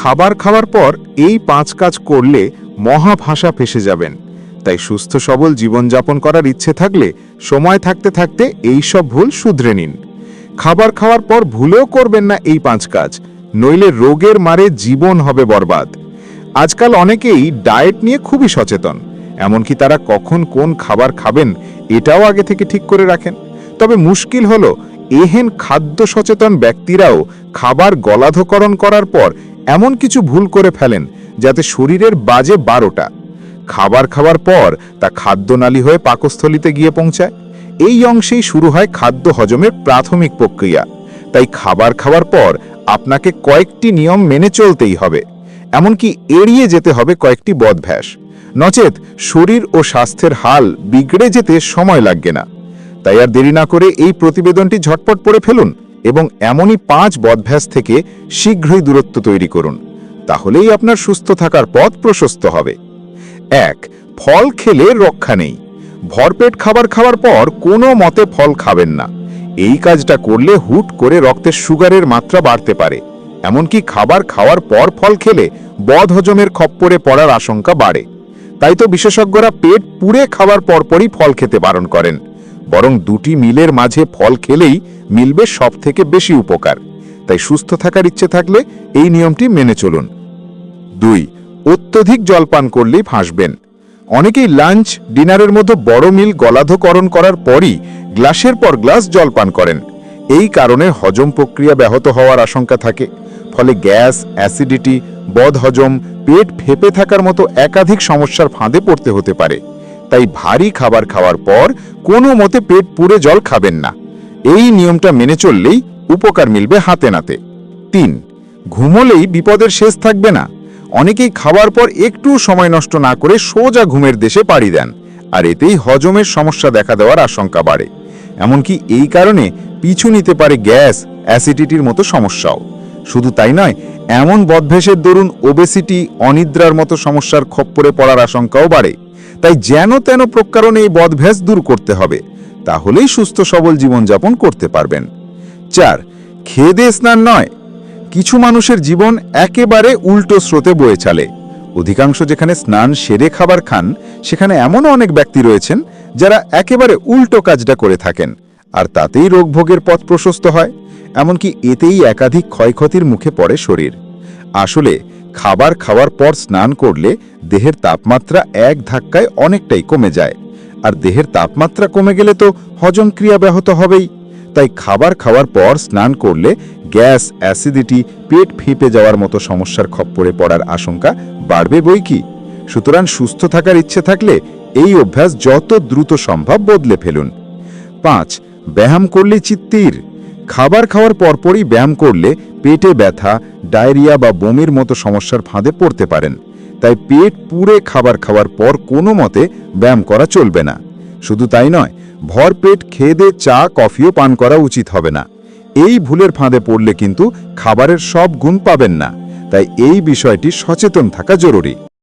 খাবার খাওয়ার পর এই পাঁচ কাজ করলে মহাভাষা ফেসে যাবেন। তাই সুস্থ সবল জীবনযাপন করার ইচ্ছে থাকলে সময় থাকতে থাকতে এই সব ভুল শুধরে নিন। খাবার খাওয়ার পর ভুলেও করবেন না এই পাঁচ কাজ, নইলে রোগের মারে জীবন হবে বরবাদ। আজকাল অনেকেই ডায়েট নিয়ে খুবই সচেতন, এমনকি তারা কখন কোন খাবার খাবেন এটাও আগে থেকে ঠিক করে রাখেন। তবে মুশকিল হলো, এহেন খাদ্য সচেতন ব্যক্তিরাও খাবার গলাধকরণ করার পর এমন কিছু ভুল করে ফেলেন যাতে শরীরের বাজে বারোটা। খাবার খাওয়ার পর তা খাদ্যনালী হয়ে পাকস্থলিতে গিয়ে পৌঁছায়। এই অংশেই শুরু হয় খাদ্য হজমের প্রাথমিক প্রক্রিয়া। তাই খাবার খাওয়ার পর আপনাকে কয়েকটি নিয়ম মেনে চলতেই হবে। এমনকি এড়িয়ে যেতে হবে কয়েকটি বদভ্যাস। নচেত শরীর ও স্বাস্থ্যের হাল বিগড়ে যেতে সময় লাগবে না। তাই আর দেরি না করে এই প্রতিবেদনটি ঝটপট পড়ে ফেলুন। এবং এমনই পাঁচ বদভ্যাস থেকে শীঘ্রই দূরত্ব তৈরি করুন, তাহলেই আপনার সুস্থ থাকার পথ প্রশস্ত হবে। এক, ফল খেলে রক্ষা নেই। ভরপেট খাবার খাওয়ার পর কোনো মতে ফল খাবেন না। এই কাজটা করলে হুট করে রক্তের সুগারের মাত্রা বাড়তে পারে। এমনকি খাবার খাওয়ার পর ফল খেলে বদহজমের খপ্পরে পড়ার আশঙ্কা বাড়ে। তাই তো বিশেষজ্ঞরা পেট পুড়ে খাবার পরপরই ফল খেতে বারণ করেন। বরং দুটি মিলের মাঝে ফল খেলেই মিলবে সব থেকে বেশি উপকার। তাই সুস্থ থাকার ইচ্ছে থাকলে এই নিয়মটি মেনে চলুন। দুই, অত্যধিক জলপান করলেই ফাঁসবেন অনেকেই লাঞ্চ, ডিনারের মধ্যে বড় মিল গলাধকরণ করার পরই গ্লাসের পর গ্লাস জল পান করেন। এই কারণে হজম প্রক্রিয়া ব্যাহত হওয়ার আশঙ্কা থাকে। ফলে গ্যাস, অ্যাসিডিটি, বদহজম, পেট ফেপে থাকার মতো একাধিক সমস্যার ফাঁদে পড়তে হতে পারে। তাই ভারী খাবার খাওয়ার পর কোনো মতে পেট পুড়ে জল খাবেন না। এই নিয়মটা মেনে চললেই উপকার মিলবে হাতে নাতে। তিন, ঘুমোলেই বিপদের শেষ থাকবে না। অনেকেই খাবার পর একটু সময় নষ্ট না করে সোজা ঘুমের দেশে পাড়ি দেন, আর এতেই হজমের সমস্যা দেখা দেওয়ার আশঙ্কা বাড়ে। এমনকি এই কারণে পিছু নিতে পারে গ্যাস, অ্যাসিডিটির মতো সমস্যাও। শুধু তাই নয়, এমন বদভ্যাসের দরুন ওবেসিটি অনিদ্রার মতো সমস্যার খপ্পরে পড়ার আশঙ্কাও বাড়ে। তাই যেন তেন প্রকারণে এই বদভ্যাস দূর করতে হবে, তাহলেই সুস্থ সবল জীবনযাপন করতে পারবেন। চার, খেদে স্নান নয়। কিছু মানুষের জীবন একেবারে উল্টো স্রোতে বয়ে চলে। অধিকাংশ যেখানে স্নান সেরে খাবার খান, সেখানে এমনও অনেক ব্যক্তি রয়েছেন যারা একেবারে উল্টো কাজটা করে থাকেন, আর তাতেই রোগভোগের পথ প্রশস্ত হয়। এমনকি এতেই একাধিক ক্ষয়ক্ষতির মুখে পড়ে শরীর। আসলে খাবার খাওয়ার পর স্নান করলে দেহের তাপমাত্রা এক ধাক্কায় অনেকটাই কমে যায়। আর দেহের তাপমাত্রা কমে গেলে তো হজম ক্রিয়া ব্যাহত হবেই। তাই খাবার খাওয়ার পর স্নান করলে গ্যাস, অ্যাসিডিটি, পেট ফেঁপে যাওয়ার মতো সমস্যার খপ্পরে পড়ার আশঙ্কা বাড়বে বই কি? সুতরাং সুস্থ থাকার ইচ্ছে থাকলে এই অভ্যাস যত দ্রুত সম্ভব বদলে ফেলুন। পাঁচ, ব্যায়াম করলে চিত্তির খাবার খাওয়ার পরপরই ব্যায়াম করলে পেটে ব্যথা, ডায়রিয়া বা বমির মতো সমস্যার ফাঁদে পড়তে পারেন। তাই পেট পুরে খাবার খাওয়ার পর কোনো মতে ব্যায়াম করা চলবে না। শুধু তাই নয়, ভর পেট খেয়ে চা, কফিও পান করা উচিত হবে না। এই ভুলের ফাঁদে পড়লে কিন্তু খাবারের সব গুণ পাবেন না। তাই এই বিষয়টি সচেতন থাকা জরুরি।